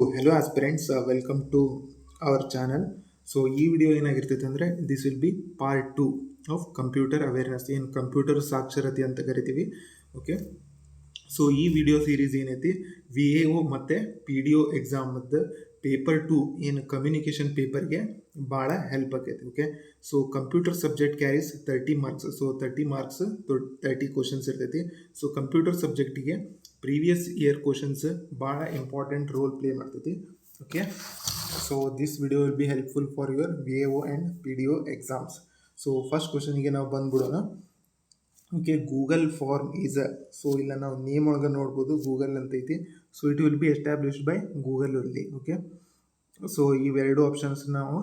Hello aspirants welcome to our channel so ಈ video ಏನಾಗಿರ್ತೈತೆ ಅಂದರೆ this will be part two of computer awareness ಏನು computer ಸಾಕ್ಷರತೆ ಅಂತ ಕರಿತೀವಿ. ಓಕೆ ಸೊ ಈ ವಿಡಿಯೋ ಸೀರೀಸ್ ಏನೈತಿ? ವಿ ಎ ಒ ಮತ್ತು ಪಿ ಡಿ ಒ ಎಕ್ಸಾಮದ್ದು ಪೇಪರ್ ಟು ಏನು ಕಮ್ಯುನಿಕೇಷನ್ ಪೇಪರ್ಗೆ ಭಾಳ ಹೆಲ್ಪ್ ಆಕೈತಿ. Okay so computer subject carries thirty marks so thirty marks thirty questions ಇರ್ತೈತಿ. ಸೊ ಕಂಪ್ಯೂಟರ್ ಸಬ್ಜೆಕ್ಟಿಗೆ ಪ್ರೀವಿಯಸ್ ಇಯರ್ ಕ್ವಶನ್ಸ್ ಭಾಳ ಇಂಪಾರ್ಟೆಂಟ್ ರೋಲ್ ಪ್ಲೇ ಮಾಡ್ತೈತಿ. Okay so this video will be helpful for your V A O and P D O exams so first ಕ್ವಶನಿಗೆ ನಾವು ಬಂದ್ಬಿಡೋಣ. Okay Google form is a so ಇಲ್ಲ ನಾವು name ಒಳಗೆ ನೋಡ್ಬೋದು Google ಅಂತೈತಿ. So it will be established by Google ಅಲ್ಲಿ okay so ಇವೆರಡು options ನಾವು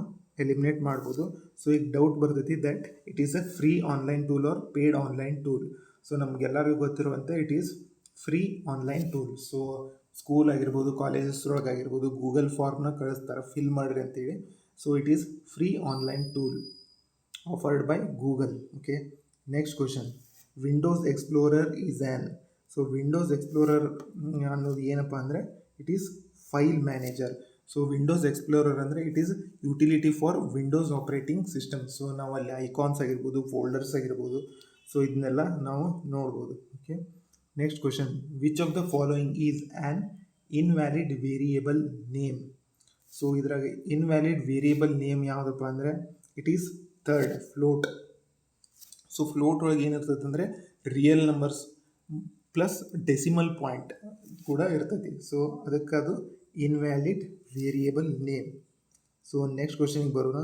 eliminate ಮಾಡ್ಬೋದು. ಸೊ ಈಗ ಡೌಟ್ ಬರ್ತೈತಿ that it is a free online tool or paid online tool so ನಮಗೆಲ್ಲರಿಗೂ ಗೊತ್ತಿರುವಂತೆ it is free online tool so school ಆಗಿರ್ಬೋದು colleges ಒಳಗೆ ಆಗಿರ್ಬೋದು ಗೂಗಲ್ ಫಾರ್ಮ್ನ ಕಳಿಸ್ತಾರೆ ಫಿಲ್ ಮಾಡಿರಿ ಅಂತೇಳಿ. So it is free online tool offered by Google okay next question Windows Explorer is an so Windows Explorer ಅನ್ನೋದು ಏನಪ್ಪ ಅಂದರೆ it is file manager so Windows Explorer ಅಂದರೆ it is utility for Windows operating system so ನಾವು ಅಲ್ಲಿ icons ಆಗಿರ್ಬೋದು folders ಆಗಿರ್ಬೋದು. So ಇದನ್ನೆಲ್ಲ ನಾವು ನೋಡ್ಬೋದು. Okay next question which of the following is an invalid variable name so ಇದ್ರಾಗ invalid variable name ಯಾವುದಪ್ಪ ಅಂದರೆ it is third float so float ಒಳಗೆ ಏನಿರ್ತೈತೆ ಅಂದರೆ real numbers plus decimal point ಕೂಡ ಇರ್ತೈತಿ. ಸೊ ಅದಕ್ಕೆ ಅದು invalid variable name so next ಕ್ವಶನಿಗೆ ಬರೋಣ.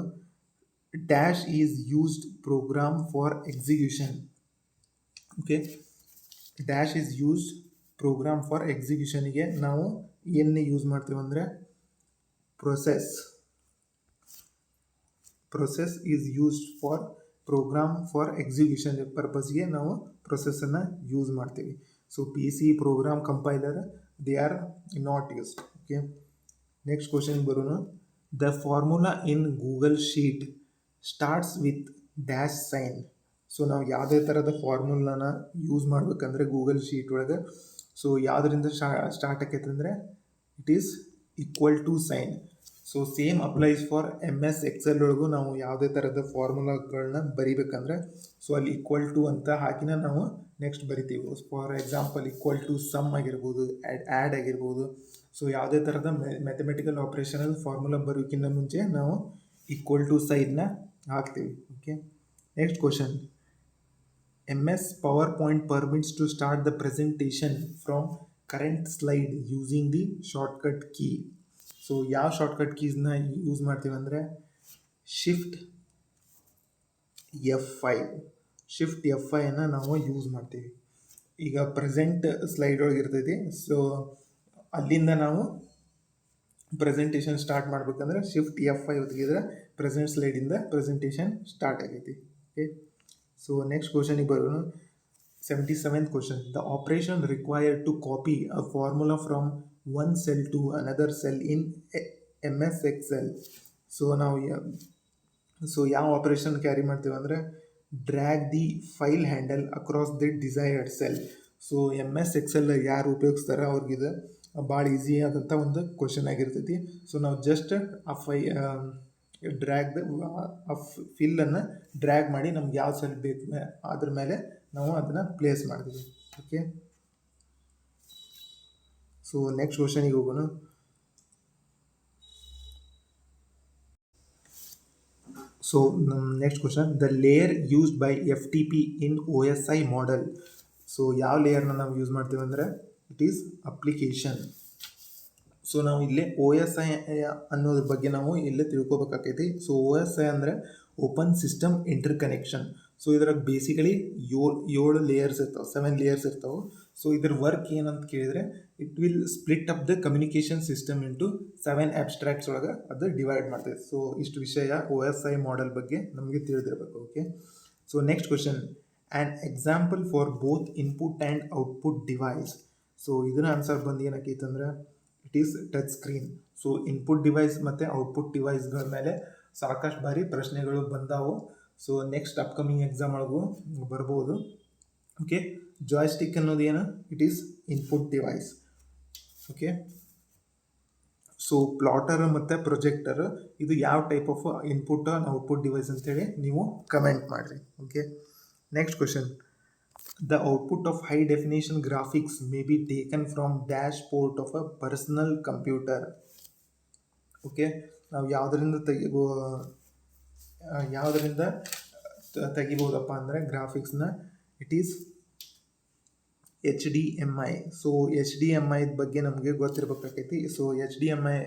Dash is used program for execution okay dash is used program for ಎಕ್ಸಿಕ್ಯೂಷನಿಗೆ ನಾವು ಏನೇ ಯೂಸ್ ಮಾಡ್ತೀವಿ ಅಂದರೆ process process is used for program for execution ಪರ್ಪಸ್ಗೆ ನಾವು ಪ್ರೊಸೆಸನ್ನು ಯೂಸ್ ಮಾಡ್ತೀವಿ. So P C program compiler they are not used okay next ಕ್ವಶನ್ಗೆ ಬರೋಣ. The formula in Google sheet starts with dash sign so ನಾವು ಯಾವುದೇ ಥರದ ಫಾರ್ಮುಲಾನ ಯೂಸ್ ಮಾಡ್ಬೇಕಂದ್ರೆ ಗೂಗಲ್ ಶೀಟ್ ಒಳಗೆ. ಸೊ ಯಾವುದರಿಂದ ಸ್ಟಾರ್ಟ್ ಆಕೈತೆ ಅಂದರೆ it is equal to sign so same applies for M S Excel ಒಳಗೂ ನಾವು ಯಾವುದೇ ಥರದ ಫಾರ್ಮುಲಾಗಳನ್ನ ಬರಿಬೇಕಂದ್ರೆ ಸೊ ಅಲ್ಲಿ ಈಕ್ವಲ್ ಟು ಅಂತ ಹಾಕಿನ ನಾವು ನೆಕ್ಸ್ಟ್ ಬರಿತೀವಿ. For example equal to sum ಆಗಿರ್ಬೋದು ಆ್ಯಡ್ ಆ್ಯಡ್ ಆಗಿರ್ಬೋದು. ಸೊ ಯಾವುದೇ ಥರದ ಮ್ಯಾಥಮೆಟಿಕಲ್ ಆಪ್ರೇಷನಲ್ ಫಾರ್ಮುಲಾ ಬರೋಕ್ಕಿಂತ ಮುಂಚೆ ನಾವು ಈಕ್ವಲ್ ಟು ಸೈಡ್ನ ಹಾಕ್ತೀವಿ. Okay next question M S PowerPoint start to start the current slide using the shortcut key so ಯಾವ ಶಾರ್ಟ್ಕಟ್ ಕೀಸ್ನ ಯೂಸ್ ಮಾಡ್ತೀವಿ ಅಂದರೆ shift F I shift F fine ನಾವು ಯೂಸ್ ಮಾಡ್ತೀವಿ. ಈಗ ಪ್ರೆಸೆಂಟ್ ಸ್ಲೈಡ್ ಒಳಗೆ ಇರ್ತೈತಿ. ಸೊ ಅಲ್ಲಿಂದ ನಾವು ಪ್ರೆಸೆಂಟೇಷನ್ ಸ್ಟಾರ್ಟ್ ಮಾಡ್ಬೇಕಂದ್ರೆ ಶಿಫ್ಟ್ ಎಫ್ ಐ ಒತ್ತಿಗಿದ್ರೆ ಪ್ರೆಸೆಂಟ್ ಸ್ಲೈಡಿಂದ ಪ್ರೆಸೆಂಟೇಷನ್ ಸ್ಟಾರ್ಟ್ ಆಗೈತಿ. ಓಕೆ ಸೊ ನೆಕ್ಸ್ಟ್ ಕ್ವಶನಿಗೆ ಬರೋಣ seventy seventh question the operation required to copy a formula from one cell to another cell in M S Excel so ನಾವು so ಯಾವ operation carry ಮಾಡ್ತೀವಿ ಅಂದರೆ drag the file handle across the desired cell so M S Excel ಯಾರು ಉಪಯೋಗಿಸ್ತಾರೆ ಅವ್ರಿಗಿದು ಭಾಳ easy ಆದಂಥ ಒಂದು question ಆಗಿರ್ತೈತಿ. ಸೊ ನಾವು ಜಸ್ಟ್ ಆ ಫೈ ಡ್ರ್ಯಾಗ್ ಆ ಫಿಲ್ಲನ್ನು ಡ್ರ್ಯಾಗ್ ಮಾಡಿ ನಮ್ಗೆ ಯಾವ ಸೆಲ್ ಬೇಕು, ಅದ್ರ ಮೇಲೆ ನಾವು ಅದನ್ನು ಪ್ಲೇಸ್ ಮಾಡ್ತೀವಿ. ಓಕೆ ಸೊ ನೆಕ್ಸ್ಟ್ ಕ್ವಶನಿಗೆ ಹೋಗೋಣ. So next question the layer used by F T P in O S I model so ಯಾವ ಲೇಯರ್ನ ನಾವು ಯೂಸ್ ಮಾಡ್ತೀವಿ ಅಂದರೆ ಇಟ್ ಈಸ್ ಅಪ್ಲಿಕೇಶನ್ ಸೊ ನಾವು ಇಲ್ಲಿ ಒ ಎಸ್ ಐ ಅನ್ನೋದ್ರ ಬಗ್ಗೆ ನಾವು ಇಲ್ಲೇ ತಿಳ್ಕೊಬೇಕಾಕೈತಿ. ಸೊ ಒ ಎಸ್ ಐ ಅಂದರೆ open system interconnection so ಇದ್ರಾಗ ಬೇಸಿಕಲಿ ಏಳು ಏಳು ಲೇಯರ್ಸ್ ಇರ್ತಾವೆ ಸೆವೆನ್ ಲೇಯರ್ಸ್ ಇರ್ತಾವೆ. ಸೊ ಇದ್ರ ವರ್ಕ್ ಏನಂತ ಕೇಳಿದರೆ it will split up the communication system into seven abstracts ಒಳಗೆ ಅದು ಡಿವೈಡ್ ಮಾಡ್ತೈತೆ. ಸೊ ಇಷ್ಟು ವಿಷಯ ಒ ಎಸ್ ಐ ಮಾಡೆಲ್ ಬಗ್ಗೆ ನಮಗೆ ತಿಳಿದಿರಬೇಕು okay so next question and example for both input and output device so ಇದರ ಆನ್ಸರ್ ಬಂದು ಏನಕ್ಕೆ ಅಂದ್ರೆ it is touch screen so input device ಮತ್ತು ಔಟ್ಪುಟ್ ಡಿವೈಸ್ಗಳ ಮೇಲೆ ಸಾಕಷ್ಟು ಬಾರಿ ಪ್ರಶ್ನೆಗಳು ಬಂದಾವು. ಸೊ ನೆಕ್ಸ್ಟ್ ಅಪ್ಕಮಿಂಗ್ ಎಕ್ಸಾಮ್ ಒಳಗೂ ಬರ್ಬೋದು. ಓಕೆ ಜಾಯ್ಸ್ಟಿಕ್ ಅನ್ನೋದು ಏನು? It is input device okay so plotter ಮತ್ತು ಪ್ರೊಜೆಕ್ಟರ್ ಇದು ಯಾವ type of input output device ಅಂತೇಳಿ ನೀವು ಕಮೆಂಟ್ ಮಾಡಿರಿ. Okay next question the output of high definition graphics may be taken from dash port of a computer. Okay ನಾವು ಯಾವುದರಿಂದ ತೆಗಿಬೋ ಯಾವುದರಿಂದ ತೆಗಿಬೋದಪ್ಪ ಅಂದರೆ ಗ್ರಾಫಿಕ್ಸ್ನ it is H D M I so H D M ಐದ ಬಗ್ಗೆ ನಮಗೆ ಗೊತ್ತಿರಬೇಕಾಗೈತಿ so H D M I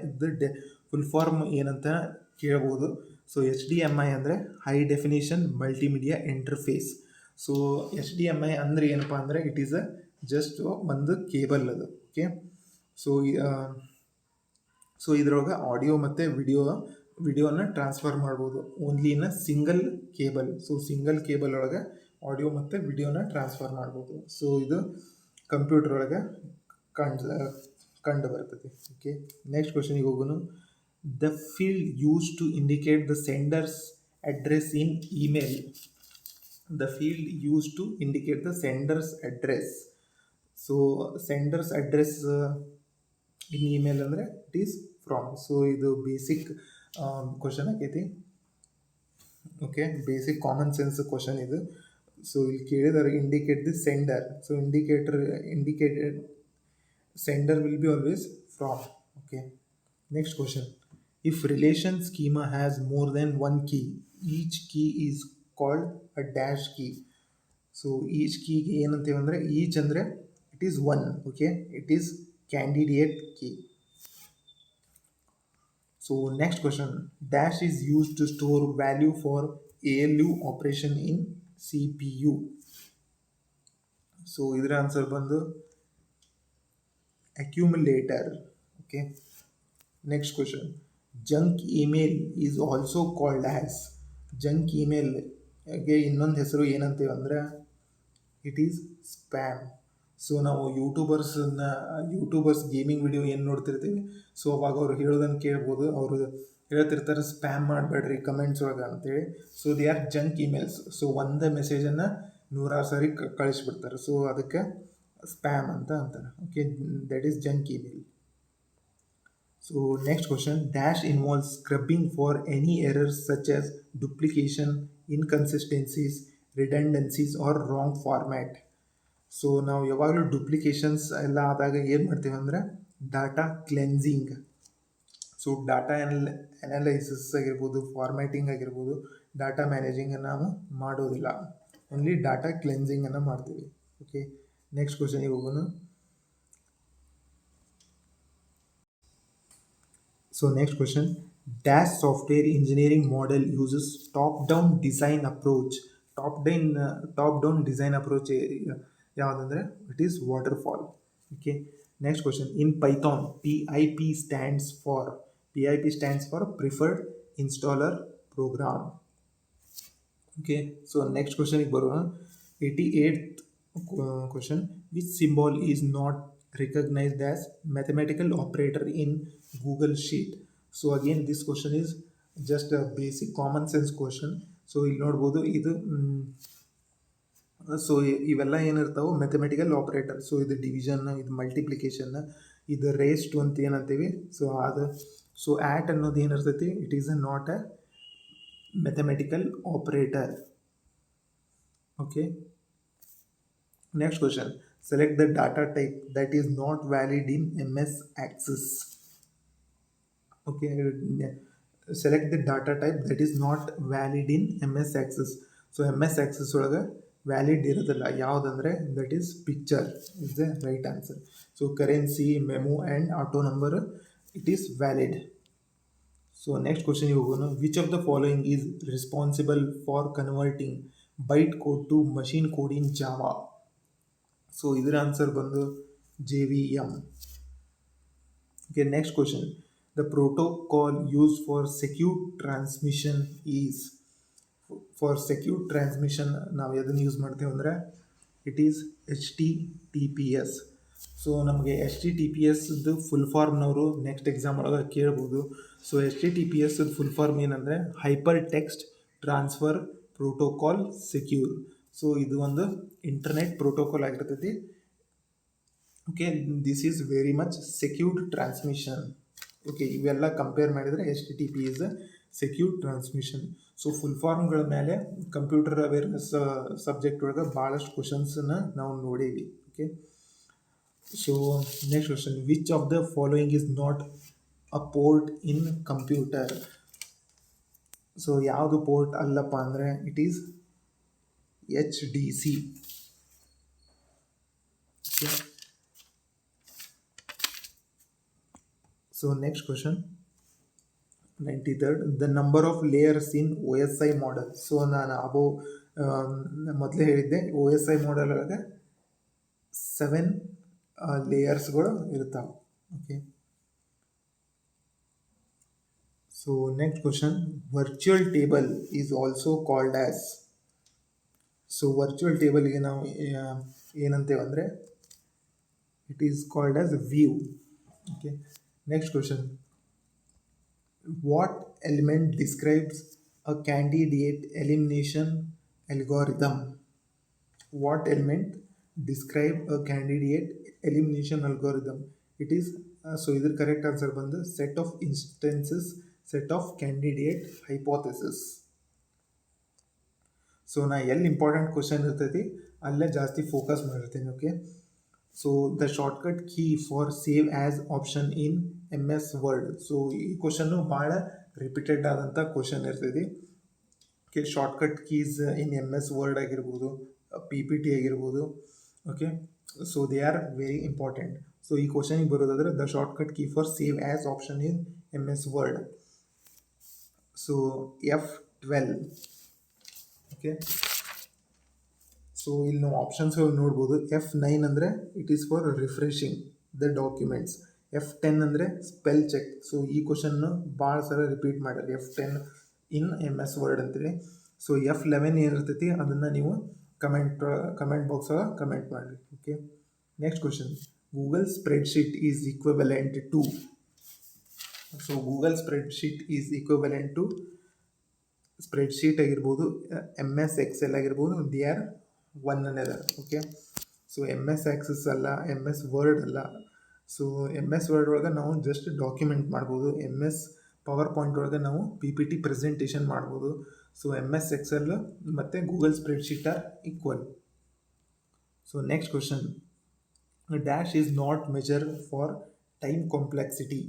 the full form ಏನಂತ ಕೇಳ್ಬೋದು. So H D M I ಅಂದರೆ high definition multimedia interface so H D M I ಅಂದರೆ ಏನಪ್ಪ ಅಂದರೆ it is a just ಒಂದು ಕೇಬಲ್ ಅದು ಓಕೆ ಸೊ ಸೊ ಇದ್ರೊಳಗೆ ಆಡಿಯೋ ಮತ್ತು ವಿಡಿಯೋ ವಿಡಿಯೋನ ಟ್ರಾನ್ಸ್ಫರ್ ಮಾಡ್ಬೋದು. Only in a single cable so single cable ಒಳಗೆ ಆಡಿಯೋ ಮತ್ತು ವಿಡಿಯೋನ ಟ್ರಾನ್ಸ್ಫರ್ ಮಾಡ್ಬೋದು. ಸೊ ಇದು ಕಂಪ್ಯೂಟರ್ ಒಳಗೆ ಕಂಡು ಕಂಡು ಬರ್ತದೆ ಓಕೆ ನೆಕ್ಸ್ಟ್ ಕ್ವಶನಿಗೆ ಹೋಗೋನು the field use to indicate the sender's address in email the field use to indicate the sender's address so sender's address in email ಅಂದರೆ ಇಟ್ ಈಸ್ ಫ್ರಾಮ್ ಸೊ ಇದು basic question ಆಗೈತಿ okay basic common sense question ಇದು. So ಇಲ್ಲಿ ಕೇಳಿದಾರೆ indicate the sender so indicator indicated sender will be always from. Okay, next question. If relation schema has more than one key, each key is called a dash key so each key ಗೆ ಏನಂತೇವೆ ಅಂದರೆ each ಅಂದರೆ it is one okay it is candidate key so next question dash is use to store value for A L U operation in C P U so ಇದರ answer ಬಂದು accumulator okay next question junk email is also called as junk email ಗೆ ಇನ್ನೊಂದು ಹೆಸರು ಏನಂತೀವಿ ಅಂದರೆ it is spam so ನಾವು ಯೂಟ್ಯೂಬರ್ಸನ್ನ YouTubers gaming video ಏನು ನೋಡ್ತಿರ್ತೀವಿ? ಸೊ ಅವಾಗ ಅವ್ರು ಹೇಳೋದನ್ನು ಕೇಳ್ಬೋದು. ಅವರು ಹೇಳ್ತಿರ್ತಾರೆ ಸ್ಪ್ಯಾಮ್ ಮಾಡಬೇಡ್ರಿ ಕಮೆಂಟ್ಸ್ ಒಳಗೆ ಅಂತೇಳಿ. So they are junk emails so ಒಂದೇ ಮೆಸೇಜನ್ನು ನೂರಾರು ಸಾರಿ ಕಳಿಸ್ಬಿಡ್ತಾರೆ. ಸೊ ಅದಕ್ಕೆ ಸ್ಪ್ಯಾಮ್ ಅಂತ ಅಂತಾರೆ. Okay that is junk email so next question, dash involves scrubbing for any errors such as duplication, inconsistencies, redundancies are wrong format so ನಾವು ಯಾವಾಗಲೂ duplications ಎಲ್ಲ ಆದಾಗ ಏನು ಮಾಡ್ತೀವಿ ಅಂದರೆ data cleansing so data anal analysis ಆಗಿರ್ಬೋದು ಫಾರ್ಮ್ಯಾಟಿಂಗ್ ಆಗಿರ್ಬೋದು data ಮ್ಯಾನೇಜಿಂಗನ್ನು ನಾವು ಮಾಡೋದಿಲ್ಲ. ಓನ್ಲಿ ಡಾಟಾ ಕ್ಲೆನ್ಸಿಂಗನ್ನು ಮಾಡ್ತೀವಿ. ಓಕೆ ನೆಕ್ಸ್ಟ್ ಕ್ವಶನಿಗೆ ಹೋಗೋಣ. So next question dash software engineering model uses top down design approach top down top down design approach ಯಾವುದಂದರೆ? It is waterfall okay next question in Python P I P stands for P I P stands for preferred installer program okay so next not recognized as mathematical operator in Google sheet so again this question is just basic common sense question so ಇಲ್ಲಿ ನೋಡ್ಬೋದು ಇದು so ಇವೆಲ್ಲ ಏನಿರ್ತಾವೆ mathematical operator so ಇದು division ಇದು multiplication ಇದು raised ಅಂತ ಏನಂತೀವಿ. ಸೊ ಅದು ಸೊ ಆ್ಯಟ್ ಅನ್ನೋದು ಏನಿರ್ತೈತಿ? It is a not a mathematical operator okay next question select the data type that is not valid in M S Access okay select the data type that is not valid in M S Access so M S Access ಒಳಗೆ valid ಇರೋದಿಲ್ಲ ಯಾವುದಂದರೆ that is picture is the right answer so currency memo and auto number it is valid so next ಕ್ವಶನ್ಗೆ ಹೋಗೋಣ which of the following is responsible for converting byte code to machine code in Java so ಇದರ answer ಬಂದು J V M okay next question the protocol use for secure transmission is for secure transmission ನಾವು ಎದನ್ನು use ಮಾಡ್ತೇವೆ ಅಂದರೆ it is H T T P S so ನಮಗೆ H T T P ಎಸ್ದು full ಫಾರ್ಮ್ನವರು next exam ಒಳಗೆ ಕೇಳ್ಬೋದು. So H T T P ಎಸ್ದು full form ಏನಂದರೆ hyper text transfer protocol secure so ಇದು ಒಂದು ಇಂಟರ್ನೆಟ್ ಪ್ರೋಟೋಕಾಲ್ ಆಗಿರ್ತೈತಿ. Okay this is very much secured transmission okay ಇವೆಲ್ಲ ಕಂಪೇರ್ ಮಾಡಿದರೆ H T T P is secure transmission so full ಫಾರ್ಮ್ಗಳ ಮೇಲೆ computer awareness subject ಒಳಗೆ ಭಾಳಷ್ಟು ಕ್ವಶನ್ಸನ್ನ ನಾವು ನೋಡೀವಿ. Okay so next question which of the following is not a port in computer so ಯಾವುದು port ಅಲ್ಲಪ್ಪ ಅಂದರೆ it is H D C so next question ninety third the number of layers in O S I model so ನಾನು ಅಬೋ ಮೊದಲೇ ಹೇಳಿದ್ದೆ O S I model ಒಳಗೆ seven ಲೇಯರ್ಸ್ಗಳು ಇರ್ತಾವೆ okay so next question virtual table is also called as so virtual ಟೇಬಲ್ಗೆ ನಾವು ಆ, ಏನಂತೇವೆ ಅಂದರೆ it is called as view okay next question what element describes a candidate elimination algorithm what element describe a candidate elimination algorithm it is uh, so ಇದ್ರ correct answer ಬಂದು set of instances set of candidate hypothesis So ನಾ ಎಲ್ಲಿ important question ಇರ್ತೈತಿ, ಅಲ್ಲೇ ಜಾಸ್ತಿ focus ಮಾಡಿರ್ತೀನಿ okay so the shortcut key for save as option in M S Word so ಈ ಕ್ವಶನ್ನು ಭಾಳ ರಿಪೀಟೆಡ್ ಆದಂಥ ಕ್ವಶನ್ ಇರ್ತೈತಿ. Okay shortcut keys in M S Word ಆಗಿರ್ಬೋದು ಪಿ ಪಿ ಟಿ ಆಗಿರ್ಬೋದು okay so they are very important so ಈ ಕ್ವಶನಿಗೆ ಬರೋದಾದ್ರೆ the shortcut key for save as option in M S Word so F twelve okay. So ಇಲ್ಲಿ ನಾವು ಆಪ್ಷನ್ಸ್ಗಳು ನೋಡ್ಬೋದು. F nine ಅಂದರೆ it is for refreshing the documents F ten ಅಂದರೆ spell check so ಈ ಕ್ವಶನ್ನು ಭಾಳ ಸಲ ರಿಪೀಟ್ ಮಾಡ್ಯಾರ F ten in M S Word ಅಂತೇಳಿ ಸೊ ಎಫ್ ಲೆವೆನ್ ಏನಿರ್ತೈತಿ ಅದನ್ನು ನೀವು ಕಮೆಂಟ್ ಕಮೆಂಟ್ ಬಾಕ್ಸ್ ಒಳಗೆ ಕಮೆಂಟ್ ಮಾಡಿರಿ. Okay next question Google spreadsheet is equivalent to so Google spreadsheet is equivalent to spreadsheet ಆಗಿರ್ಬೋದು ಎಂ ಎಸ್ ಎಕ್ಸೆಲ್ ಆಗಿರ್ಬೋದು the are one ಅನ್ನದ. Okay so M S Access ಅಲ್ಲ M S word ಅಲ್ಲ. So M S word ಒಳಗೆ ನಾವು just document ಮಾಡ್ಬೋದು. M S PowerPoint ಒಳಗೆ ನಾವು ಪಿ ಪಿ ಟಿ ಪ್ರೆಸೆಂಟೇಷನ್ ಮಾಡ್ಬೋದು. ಸೊ ಎಂ ಎಸ್ ಎಕ್ಸೆಲ್ ಮತ್ತು Google spreadsheet are equal so next question dash is not measure for time complexity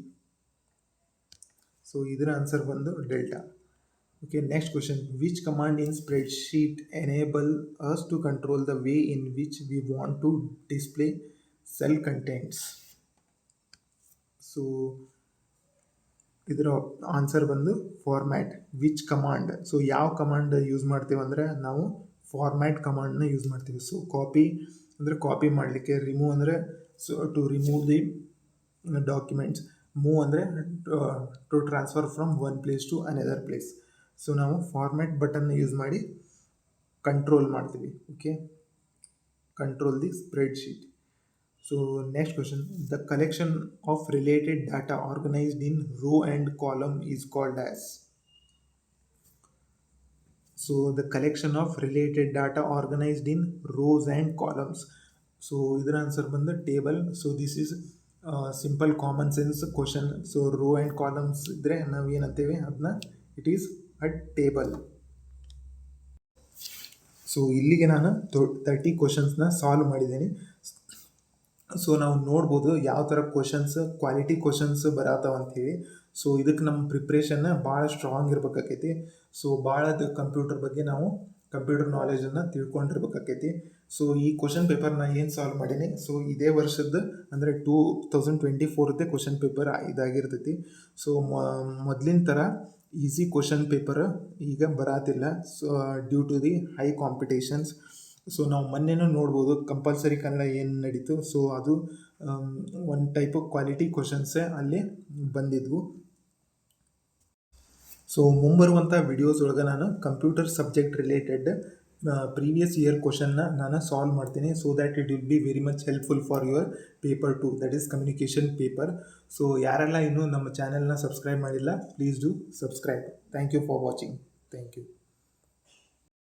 so ಇದರ answer ಬಂದು delta Okay, next question. Which command in spreadsheet enable us to control the way in which we want to display cell contents? So, ಇದರ answer ಬಂದು format which command so ಯಾವ command use ಮಾಡ್ತೀವಿ ಅಂದರೆ ನಾವು format ಕಮಾಂಡ್ನ use ಮಾಡ್ತೀವಿ. So copy ಅಂದರೆ copy ಮಾಡಲಿಕ್ಕೆ ರಿಮೂವ್ ಅಂದರೆ so to remove the documents move ಅಂದರೆ to transfer from one place to another place so ನಾವು ಫಾರ್ಮ್ಯಾಟ್ ಬಟನ್ನ ಯೂಸ್ ಮಾಡಿ ಕಂಟ್ರೋಲ್ ಮಾಡ್ತೀವಿ okay control the spreadsheet so next question the collection of related data organised in row and column is called as so the collection of related data organised in rows and columns so ಇದರ answer ಬಂದು table so this is simple common sense question so row and columns ಇದ್ದರೆ ನಾವು ಏನಂತೇವೆ ಅದನ್ನ it is a table so ಇಲ್ಲಿಗೆ ನಾನು thirty ಕ್ವಶನ್ಸ್ನ solve ಮಾಡಿದ್ದೀನಿ. ಸೊ ನಾವು ನೋಡ್ಬೋದು ಯಾವ ಥರ ಕ್ವಶನ್ಸ್ ಕ್ವಾಲಿಟಿ ಕ್ವಶನ್ಸ್ ಬರತ್ತಾವ ಅಂಥೇಳಿ ಸೊ ಇದಕ್ಕೆ ನಮ್ಮ ಪ್ರಿಪ್ರೇಷನ್ನ ಭಾಳ ಸ್ಟ್ರಾಂಗ್ ಇರ್ಬೇಕಾಕೈತಿ. ಸೊ ಭಾಳ ಕಂಪ್ಯೂಟರ್ ಬಗ್ಗೆ ನಾವು ಕಂಪ್ಯೂಟರ್ ನಾಲೆಜನ್ನು ತಿಳ್ಕೊಂಡಿರ್ಬೇಕಾಕೈತಿ. ಸೊ ಈ ಕ್ವಶನ್ ಪೇಪರ್ನ ಏನು ಸಾಲ್ವ್ ಮಾಡೀನಿ? ಸೊ ಇದೇ ವರ್ಷದ್ದು ಅಂದರೆ ಟೂ ತೌಸಂಡ್ ಟ್ವೆಂಟಿ ಫೋರ್ದೇ ಕ್ವಶನ್ ಪೇಪರ್ ಇದಾಗಿರ್ತೈತಿ. ಸೊ ಮೊದಲಿನ ಥರ ಈಸಿ ಕ್ವಶನ್ ಪೇಪರ್ ಈಗ ಬರಾತಿಲ್ಲ. So due to the high competitions so ನಾವು ಮೊನ್ನೆನೂ ನೋಡ್ಬೋದು ಕಂಪಲ್ಸರಿ ಕನ್ನಡ ಏನು ನಡೀತು. ಸೊ ಅದು ಒಂದು ಟೈಪ್ ಆಫ್ ಕ್ವಾಲಿಟಿ ಕ್ವಶನ್ಸೇ ಅಲ್ಲಿ ಬಂದಿದ್ವು. ಸೊ ಮುಂಬರುವಂಥ ವಿಡಿಯೋಸ್ ಒಳಗೆ ನಾನು computer subject related previous year ಕ್ವಶನ್ನ ನಾನು ಸಾಲ್ವ್ ಮಾಡ್ತೀನಿ so that it will be very much helpful for your paper two that is communication paper so ಯಾರೆಲ್ಲ ಇನ್ನೂ ನಮ್ಮ ಚಾನೆಲ್ನ ಸಬ್ಸ್ಕ್ರೈಬ್ ಮಾಡಿಲ್ಲ please do subscribe thank you for watching thank you